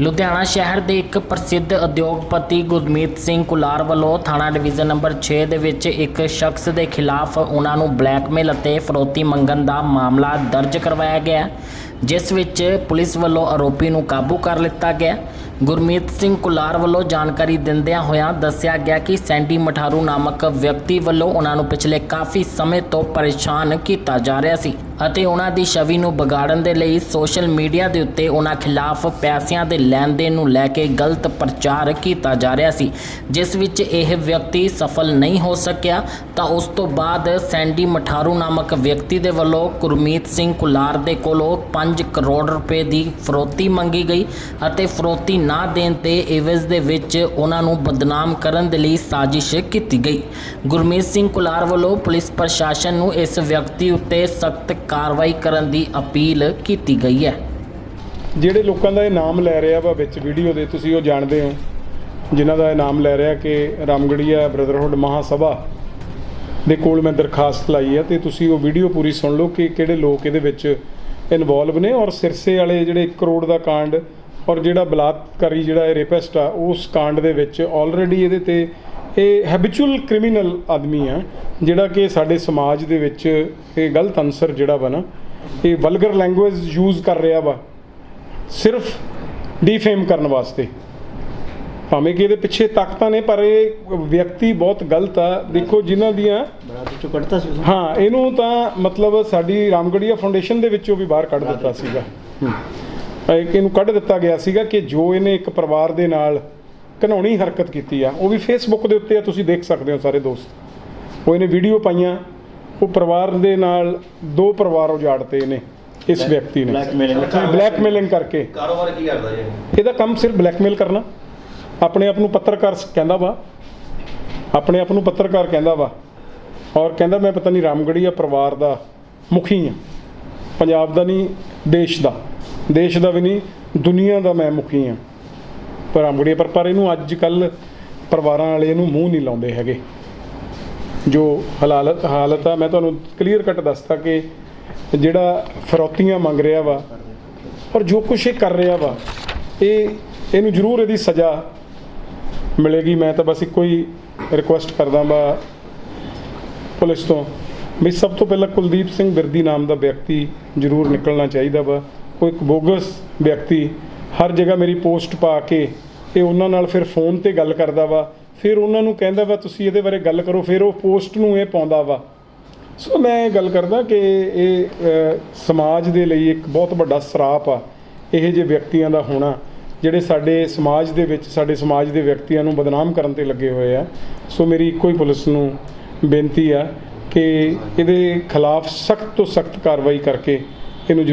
ਲੁਧਿਆਣਾ ਸ਼ਹਿਰ ਦੇ ਇੱਕ ਪ੍ਰਸਿੱਧ ਉਦਯੋਗਪਤੀ ਗੁਰਮੀਤ ਸਿੰਘ ਕੁਲਾਰ ਵੱਲੋਂ ਥਾਣਾ ਡਿਵੀਜ਼ਨ ਨੰਬਰ 6 ਦੇ ਵਿੱਚ ਇੱਕ ਸ਼ਖਸ ਦੇ ਖਿਲਾਫ ਉਹਨਾਂ ਨੂੰ ਬਲੈਕਮੇਲ ਅਤੇ ਫਰੋਤੀ ਮੰਗਣ ਦਾ ਮਾਮਲਾ ਦਰਜ ਕਰਵਾਇਆ ਗਿਆ। ਜਿਸ ਵਿੱਚ ਪੁਲਿਸ ਵੱਲੋਂ ਆਰੋਪੀ ਨੂੰ ਕਾਬੂ ਕਰ ਲਿੱਤਾ ਗਿਆ। ਗੁਰਮੀਤ ਸਿੰਘ ਕੁਲਾਰ ਵੱਲੋਂ ਜਾਣਕਾਰੀ ਦਿੰਦਿਆਂ ਹੋਇਆਂ ਦੱਸਿਆ ਗਿਆ ਕਿ ਸੈਂਡੀ ਮਠਾਰੂ ਨਾਮਕ ਵਿਅਕਤੀ ਵੱਲੋਂ ਉਹਨਾਂ ਨੂੰ ਪਿਛਲੇ ਕਾਫੀ ਸਮੇਂ ਤੋਂ ਪਰੇਸ਼ਾਨ ਕੀਤਾ ਜਾ ਰਿਹਾ ਸੀ ਅਤੇ ਉਹਨਾਂ ਦੀ ਛਵੀ ਨੂੰ ਵਿਗਾੜਨ ਦੇ ਲਈ ਸੋਸ਼ਲ ਮੀਡੀਆ ਦੇ ਉੱਤੇ ਉਹਨਾਂ ਖਿਲਾਫ ਪੈਸਿਆਂ ਦੇ ਲੈਣ ਦੇਣ ਨੂੰ ਲੈ ਕੇ ਗਲਤ ਪ੍ਰਚਾਰ ਕੀਤਾ ਜਾ ਰਿਹਾ ਸੀ। ਜਿਸ ਵਿੱਚ ਇਹ ਵਿਅਕਤੀ ਸਫਲ ਨਹੀਂ ਹੋ ਸਕਿਆ, ਤਾਂ ਉਸ ਤੋਂ ਬਾਅਦ ਸੈਂਡੀ ਮਠਾਰੂ ਨਾਮਕ ਵਿਅਕਤੀ ਦੇ ਵੱਲੋਂ ਗੁਰਮੀਤ ਸਿੰਘ ਕੁਲਾਰ ਦੇ ਕੋਲੋਂ 5 ਕਰੋੜ ਰੁਪਏ ਦੀ ਫਰੋਤੀ ਮੰਗੀ ਗਈ ਅਤੇ ਫਰੋਤੀ ਨਾ ਦੇਣ ਤੇ ਇਵਜ਼ ਦੇ ਵਿੱਚ ਉਹਨਾਂ ਨੂੰ ਬਦਨਾਮ ਕਰਨ ਦੇ ਲਈ ਸਾਜ਼ਿਸ਼ ਕੀਤੀ ਗਈ। ਗੁਰਮੀਤ ਸਿੰਘ ਕੁਲਾਰ ਵੱਲੋਂ ਪੁਲਿਸ ਪ੍ਰਸ਼ਾਸਨ ਨੂੰ ਇਸ ਵਿਅਕਤੀ ਉੱਤੇ ਸਖਤ ਕਾਰਵਾਈ ਕਰਨ ਦੀ ਅਪੀਲ ਕੀਤੀ ਗਈ ਹੈ। ਜਿਹੜੇ ਲੋਕਾਂ ਦਾ ਇਹ ਨਾਮ ਲੈ ਰਿਹਾ ਵਾ ਵਿੱਚ ਵੀਡੀਓ ਦੇ, ਤੁਸੀਂ ਉਹ ਜਾਣਦੇ ਹੋ, ਜਿਨ੍ਹਾਂ ਦਾ ਇਹ ਨਾਮ ਲੈ ਰਿਹਾ ਕਿ ਰਾਮਗੜੀਆ ਬ੍ਰਦਰਹੁੱਡ ਮਹਾਸਭਾ ਦੇ ਕੋਲ ਮੈਂ ਦਰਖਾਸਤ ਲਾਈ ਹੈ ਤੇ ਤੁਸੀਂ ਉਹ ਵੀਡੀਓ ਪੂਰੀ ਸੁਣ ਲਓ ਕਿ ਕਿਹੜੇ ਲੋਕ ਇਹਦੇ ਵਿੱਚ ਇਨਵੋਲਵ ਨੇ ਔਰ ਸਿਰਸੇ ਵਾਲੇ ਜਿਹੜੇ 1 ਕਰੋੜ ਦਾ ਕਾਂਡ ਔਰ ਜਿਹੜਾ ਬਲਾਤਕਾਰੀ ਜਿਹੜਾ ਇਹ ਰੇਪਿਸਟ ਆ, ਉਸ ਕਾਂਡ ਦੇ ਵਿੱਚ ਆਲਰੇਡੀ ਇਹਦੇ ਤੇ ਇਹ ਹੈਬਿਚੁਅਲ ਕ੍ਰਿਮੀਨਲ ਆਦਮੀ ਆ, ਜਿਹੜਾ ਕਿ ਸਾਡੇ ਸਮਾਜ ਦੇ ਵਿੱਚ ਇਹ ਗਲਤ ਅਨਸਰ ਜਿਹੜਾ ਵਾ ਨਾ, ਇਹ ਵਲਗਰ ਲੈਂਗੁਏਜ ਯੂਜ਼ ਕਰ ਰਿਹਾ ਵਾ, ਸਿਰਫ ਡੀਫੇਮ ਕਰਨ ਵਾਸਤੇ। ਭਾਵੇਂ ਕਿ ਇਹਦੇ ਪਿੱਛੇ ਤਾਕਤਾਂ ਨੇ ਪਰ ਇਹ ਵਿਅਕਤੀ ਬਹੁਤ ਗਲਤ ਆ। ਦੇਖੋ ਜਿਨ੍ਹਾਂ ਦੀਆਂ ਬਰਾਦਰ ਚੋਂ ਕੱਢਤਾ ਸੀ ਉਸਨੂੰ। ਹਾਂ ਇਹਨੂੰ ਤਾਂ ਮਤਲਬ ਸਾਡੀ ਰਾਮਗੜੀਆ ਫਾਊਂਡੇਸ਼ਨ ਦੇ ਵਿੱਚੋਂ ਵੀ ਬਾਹਰ ਕੱਢ ਦਿੱਤਾ ਸੀਗਾ। ਇਹ- ਇਹਨੂੰ ਕੱਢ ਦਿੱਤਾ ਗਿਆ ਸੀਗਾ ਕਿ ਜੋ ਇਹਨੇ ਇੱਕ ਪਰਿਵਾਰ ਦੇ ਨਾਲ ਘਨੌਣੀ ਹਰਕਤ ਕੀਤੀ ਆ ਉਹ ਵੀ ਫੇਸਬੁੱਕ ਦੇ ਉੱਤੇ ਆ ਤੁਸੀਂ ਦੇਖ ਸਕਦੇ ਹੋ ਸਾਰੇ ਦੋਸਤ। ਉਹ ਇਹਨੇ ਵੀਡੀਓ ਪਾਈਆਂ ਉਹ ਪਰਿਵਾਰ ਦੇ ਨਾਲ ਦੋ ਪਰਿਵਾਰ ਉਜਾੜਤੇ ਇਹਨੇ ਇਸ ਵਿਅਕਤੀ ਨੇ। ਬਲੈਕਮੇਲਿੰਗ। ਬਲੈਕਮੇਲਿੰਗ ਕਰਕੇ। ਕਾਰੋਬਾਰ ਕੀ ਕਰਦਾ ਜੀ? ਇਹ? ਇਹਦਾ ਕੰਮ ਸਿਰਫ ਬਲੈਕਮੇਲ ਕਰਨਾ। ਆਪਣੇ ਆਪ ਨੂੰ ਪੱਤਰਕਾਰ ਸ- ਕਹਿੰਦਾ ਵਾ। ਆਪਣੇ ਆਪ ਨੂੰ ਪੱਤਰਕਾਰ ਕਹਿੰਦਾ ਵਾ। ਔਰ ਕਹਿੰਦਾ, ਮੈਂ ਪਤਾ ਨਹੀਂ ਰਾਮਗੜੀਆ ਪਰਿਵਾਰ ਦਾ ਮੁਖੀ ਆ ਪੰਜਾਬ ਦਾ ਨਹੀਂ, ਦੇਸ਼ ਦਾ। ਦੇਸ਼ ਦਾ ਵੀ ਨਹੀਂ, ਦੁਨੀਆ ਦਾ ਮੈਂ ਮੁਖੀ ਆ ਪਰ ਰਾਮਗੜੀਆ ਪਰ ਪਰ ਇਹਨੂੰ ਅੱਜ ਕੱਲ ਪਰਿਵਾਰਾਂ ਵਾਲੇ ਇਹਨੂੰ ਮੂੰਹ ਨਹੀਂ ਲਾਉਂਦੇ ਹੈਗੇ। ਜੋ ਹਾਲਤ ਹਾਲਤ ਆ, ਮੈਂ ਤੁਹਾਨੂੰ ਕਲੀਅਰ ਕੱਟ ਦੱਸਤਾ ਕਿ ਜਿਹੜਾ ਫਰੋਤੀਆਂ ਮੰਗ ਰਿਹਾ ਵਾ ਔਰ ਜੋ ਕੁਛ ਇਹ ਕਰ ਰਿਹਾ ਵਾ, ਇਹ ਇਹਨੂੰ ਜ਼ਰੂਰ ਇਹਦੀ ਸਜ਼ਾ ਮਿਲੇਗੀ, ਮੈਂ ਤਾਂ ਬਸ ਇੱਕੋ ਹੀ ਰਿਕੁਐਸਟ ਕਰਦਾ ਵਾ ਪੁਲਿਸ ਤੋਂ ਵੀ ਸਭ ਤੋਂ ਪਹਿਲਾਂ ਕੁਲਦੀਪ ਸਿੰਘ ਬਿਰਦੀ ਨਾਮ ਦਾ ਵਿਅਕਤੀ ਜ਼ਰੂਰ ਨਿਕਲਣਾ ਚਾਹੀਦਾ ਵਾ। ਉਹ ਇੱਕ ਬੋਗਸ ਵਿਅਕਤੀ, ਹਰ ਜਗ੍ਹਾ ਮੇਰੀ ਪੋਸਟ ਪਾ ਕੇ ਇਹ ਉਹਨਾਂ ਨਾਲ ਫਿਰ ਫੋਨ ਤੇ ਗੱਲ ਕਰਦਾ ਵਾ। ਫਿਰ ਉਹਨਾਂ ਨੂੰ ਕਹਿੰਦਾ ਵਾ, ਤੁਸੀਂ ਇਹਦੇ ਬਾਰੇ ਗੱਲ ਕਰੋ। ਫਿਰ ਉਹ ਪੋਸਟ ਨੂੰ ਇਹ ਪਾਉਂਦਾ ਵਾ। ਸੋ ਮੈਂ ਇਹ ਗੱਲ ਕਰਦਾ ਕਿ ਇਹ ਸਮਾਜ ਦੇ ਲਈ ਇੱਕ ਬਹੁਤ ਵੱਡਾ ਸਰਾਪ ਆ, ਇਹ ਜਿਹੇ ਵਿਅਕਤੀਆਂ ਦਾ ਹੋਣਾ। ਜਿਹੜੇ ਸਾਡੇ ਸਮਾਜ ਦੇ ਵਿੱਚ, ਸਾਡੇ ਸਮਾਜ ਦੇ ਵਿਅਕਤੀਆਂ ਨੂੰ ਬਦਨਾਮ ਕਰਨ ਤੇ ਲੱਗੇ ਹੋਏ ਆ। ਸੋ ਮੇਰੀ ਇੱਕੋ ਹੀ ਪੁਲਿਸ ਨੂੰ ਬੇਨਤੀ ਆ ਕਿ ਇਹਦੇ ਖਿਲਾਫ ਸਖਤ ਤੋਂ ਸਖਤ ਕਾਰਵਾਈ ਕਰਕੇ ਇਹਨੂੰ ਜ਼ਰੂਰ